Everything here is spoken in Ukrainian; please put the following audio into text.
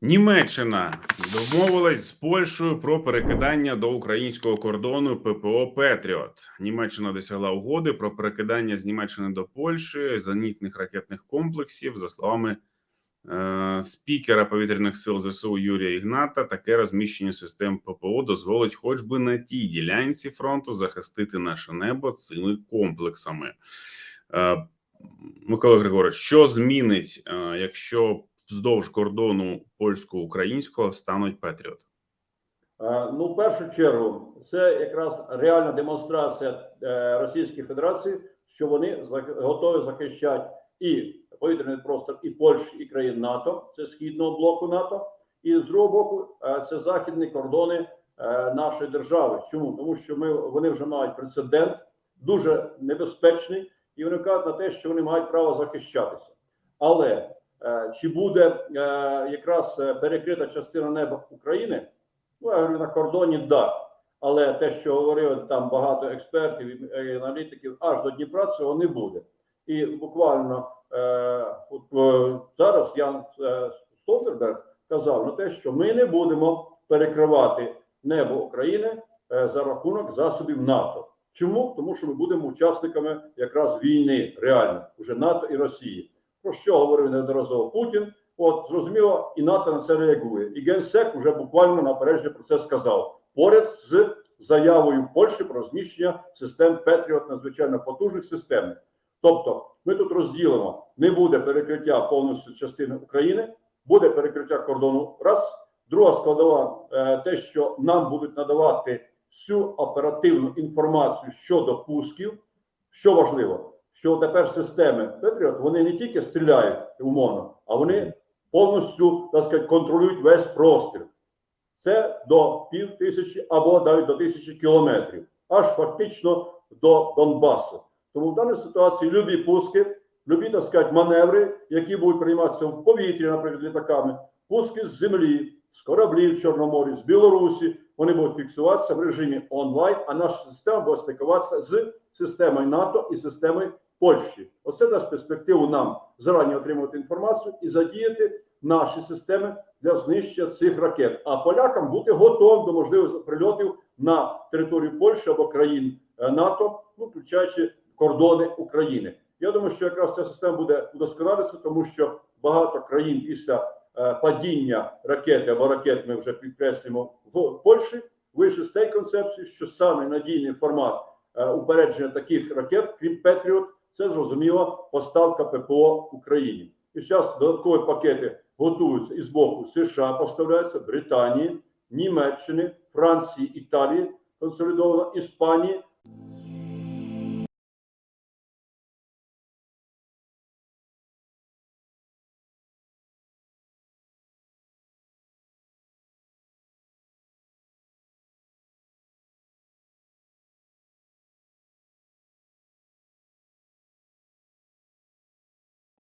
Німеччина домовилась з Польщею про перекидання до українського кордону ППО Петріот. Німеччина досягла угоди про перекидання з Німеччини до Польщі зенітних ракетних комплексів. За словами е, спікера повітряних сил ЗСУ Юрія Ігната, таке розміщення систем ППО дозволить, хоч би на тій ділянці фронту, захистити наше небо цими комплексами. Е, Микола Григорович, що змінить, е, якщо вздовж кордону польсько-українського стануть Петріот? Е, Ну, в першу чергу, це якраз реальна демонстрація е, Російської Федерації, що вони готові захищати і повітряний простор і Польщі, і країн НАТО, це східного блоку НАТО, і з другого боку, е, це західні кордони нашої держави. Чому? Тому що ми вони вже мають прецедент, дуже небезпечний, і вони кажуть на те, що вони мають право захищатися. Але чи буде е, якраз е, перекрита частина неба України? Ну, я говорю, на кордоні да. Але те, що говорили там багато експертів і аналітиків, аж до Дніпра цього не буде. І буквально е, от, е, зараз Ян е, Столтерберг казав на те, що ми не будемо перекривати небо України е, за рахунок засобів НАТО. Чому? Тому що ми будемо учасниками якраз війни реально, уже НАТО і Росії. Про що говорив неодноразово Путін? От зрозуміло, і НАТО на це реагує. І генсек вже буквально напередження про це сказав. Поряд з заявою Польщі про розміщення систем Петріот надзвичайно потужних систем. Тобто, ми тут розділимо: не буде перекриття повністю частини України, буде перекриття кордону. Раз друга складова, е, те, що нам будуть надавати всю оперативну інформацію щодо пусків. Що важливо, що тепер системи Петріот вони не тільки стріляють умовно, а вони повністю так сказати, контролюють весь простір. Це до пів тисячі або навіть до тисячі кілометрів, аж фактично до Донбасу. Тому в даній ситуації любі пуски, любі так сказати, маневри, які будуть прийматися в повітрі, наприклад, літаками, пуски з землі, з кораблів Чорноморі, з Білорусі, вони будуть фіксуватися в режимі онлайн, а наша система буде стикуватися з системою НАТО і системою Польщі. Оце дасть перспективу нам зарані отримувати інформацію і задіяти наші системи для знищення цих ракет. А полякам бути готовим до можливих прильотів на територію Польщі або країн е, НАТО, ну включаючи кордони України. Я думаю, що якраз ця система буде удосконалитися, тому що багато країн після падіння ракети або ракет ми вже підкреслюємо в Польщі. Вийшли з тієї концепції, що саме надійний формат е, упередження таких ракет, крім Петріот, це зрозуміло поставка ППО Україні. І зараз додаткові пакети готуються і з боку США поставляються, Британії, Німеччини, Франції, Італії консолідовано, Іспанії.